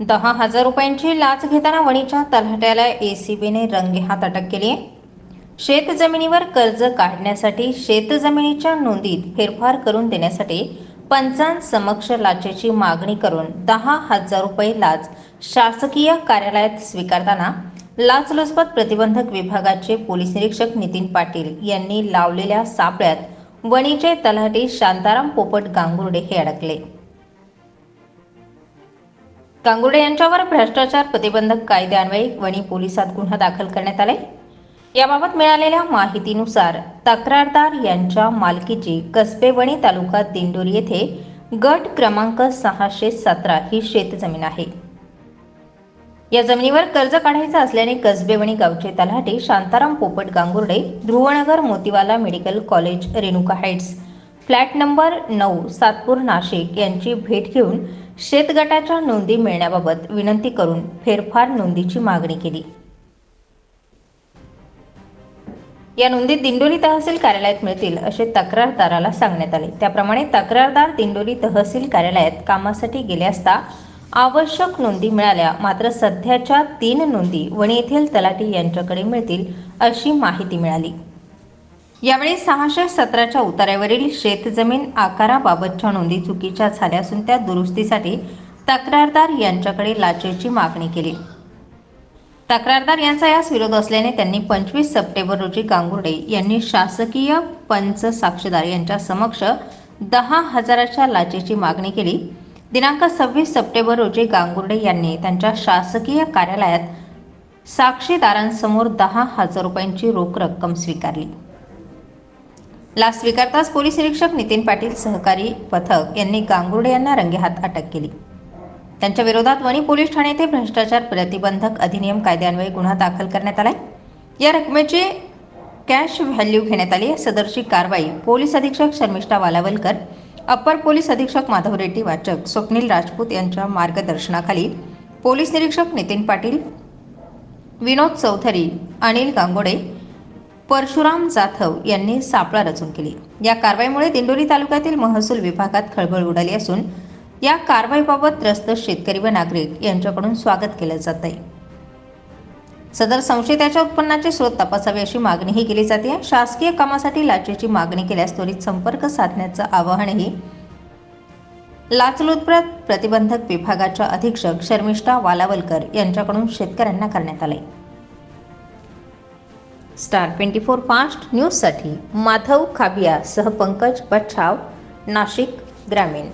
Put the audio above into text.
दहा हजार रुपयांची लाच घेताना वणीच्या तलाट्याला एसीबीने रंगेहात अटक केली आहे. शेत जमिनीवर कर्ज काढण्यासाठी शेत जमिनीच्या नोंदीत फेरफार करून देण्यासाठी पंचांसमक्ष लाचेची मागणी करून दहा हजार रुपये लाच शासकीय कार्यालयात स्वीकारताना लाचलुचपत प्रतिबंधक विभागाचे पोलीस निरीक्षक नितीन पाटील यांनी लावलेल्या सापळ्यात वणीचे तलाठी शांताराम पोपट गांगुर्डे हे अडकले. गांगुर्डे यांच्यावर भ्रष्टाचार प्रतिबंधक कायद्यान्वये वणी पोलिसात गुन्हा दाखल करण्यात आलाय. याबाबत मिळालेल्या माहितीनुसार तक्रारदार यांच्या मालकीची कसबे वणी तालुका दिंडोरी येथे गट क्रमांक सहाशे सतरा ही शेतजमीन आहे. या जमिनीवर कर्ज काढायचं असल्याने कसबेवणी गावचे तलाठी Shantaram Popat Gangurde Dhruvnagar Motiwala medical college Renuka heights flat number नऊ सातपूर नाशिक यांची भेट घेऊन शेतगटाच्या नोंदी मिळण्याबाबत विनंती करून फेरफार नोंदीची मागणी केली. या नोंदी दिंडोली तहसील कार्यालयात मिळतील असे तक्रारदाराला सांगण्यात आले. त्याप्रमाणे तक्रारदार दिंडोली तहसील कार्यालयात कामासाठी गेले असता आवश्यक नोंदी मिळाल्या. मात्र सध्याच्या तीन नोंदी वणी येथील तलाठी यांच्याकडे मिळतील अशी माहिती मिळाली. यावेळी सहाशे सतराच्या उतार्यावरील शेतजमीन आकाराबाबतच्या नोंदी चुकीच्या झाल्या असून त्या दुरुस्तीसाठी तक्रारदार यांच्याकडे लाचेची मागणी केली. तक्रारदार यांचा यास विरोध असल्याने त्यांनी पंचवीस सप्टेंबर रोजी गांगुर्डे यांनी शासकीय पंच साक्षीदार यांच्या समक्ष दहा हजाराच्या लाचेची मागणी केली. दिनांक सव्वीस सप्टेंबर रोजी गांगुर्डे यांनी त्यांच्या शासकीय कार्यालयात साक्षीदारांसमोर दहा हजार रुपयांची रोख रक्कम स्वीकारली. ला स्वीकारताच पोलीस निरीक्षक नितीन पाटील सहकारी पथक यांनी गांगुर्डे यांना रंगेहात अटक केली. त्यांच्या विरोधात वणी पोलीस ठाणे येथे भ्रष्टाचार प्रतिबंधक अधिनियम कायद्यान्वये गुन्हा दाखल करण्यात आलाय. या रकमेची कॅश व्हॅल्यू घेण्यात आली सदरची कारवाई पोलीस अधीक्षक शर्मिष्ठा वालावलकर अप्पर पोलीस अधीक्षक माधव रेड्डी वाचक स्वप्नील राजपूत यांच्या मार्गदर्शनाखाली पोलीस निरीक्षक नितीन पाटील विनोद चौधरी अनिल गांगोडे परशुराम जाधव यांनी सापळा रचून केली. या कारवाईमुळे दिंडोरी तालुक्यातील महसूल विभागात खळबळ उडाली असून या कारवाईबाबत त्रस्त शेतकरी व नागरिक यांच्याकडून स्वागत केलं जात आहे. सदर संशयिताच्या उत्पन्नाचे स्रोत तपासावे अशी मागणीही केली जाते. शासकीय कामासाठी लाचेची मागणी केल्यास त्वरित संपर्क साधण्याचं आवाहनही लाचलुचपत प्रतिबंधक विभागाच्या अधीक्षक शर्मिष्ठा वालावलकर यांच्याकडून शेतकऱ्यांना करण्यात आले स्टार ट्वेंटी फोर फास्ट न्यूजसाठी माधव खाबिया सह पंकज बच्छाव नाशिक ग्रामीण.